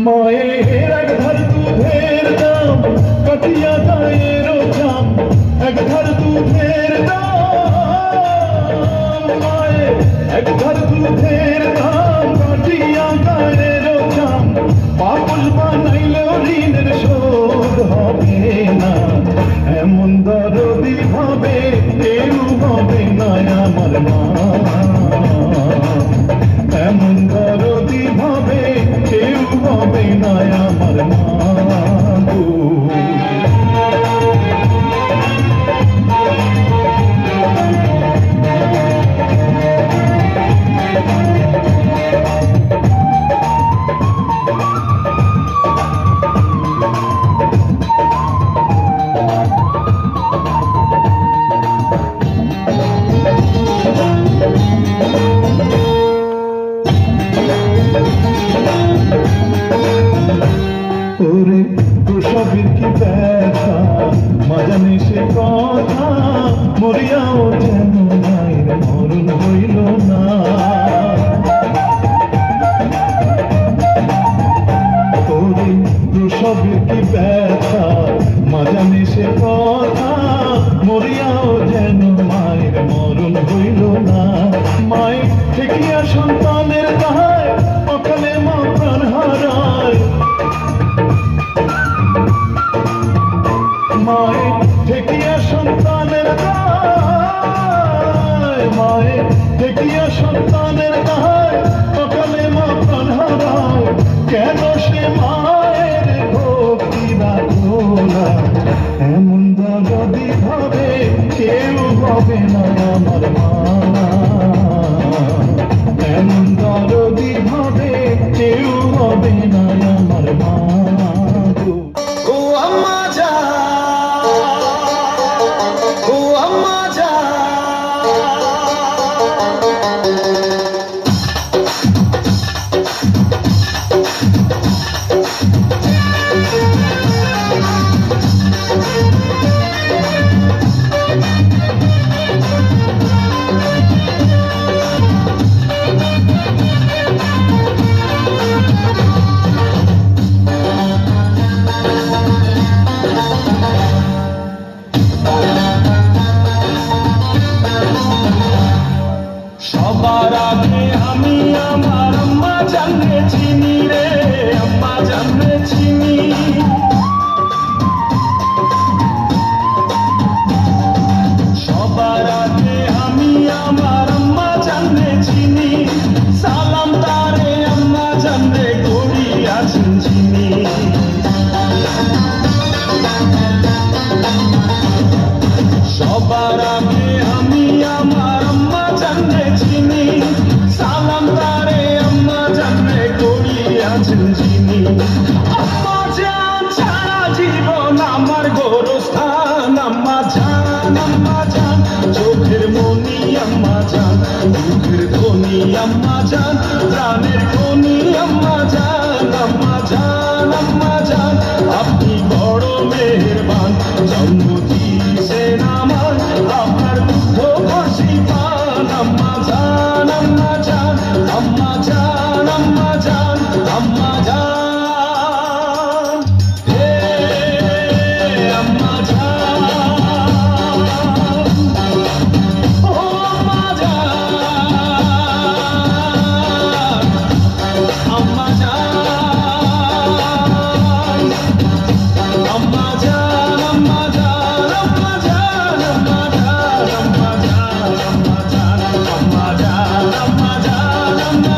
Moira. মরিয়াও যেন মায়ের মরণ হইল না। তোরে প্রসবের কি ব্যথা মাঝানে সে কথা। মরিয়াও যেন মায়ের মরণ হইল না। মায়ের থেকে সন্তান প্রিয় সব you. গোরস্থান আম্মা জান আম্মা জান। চোখের মনি আম্মা জান। মুখের ধ্বনি আম্মা জান। జాలమ్మ జాలమ్మ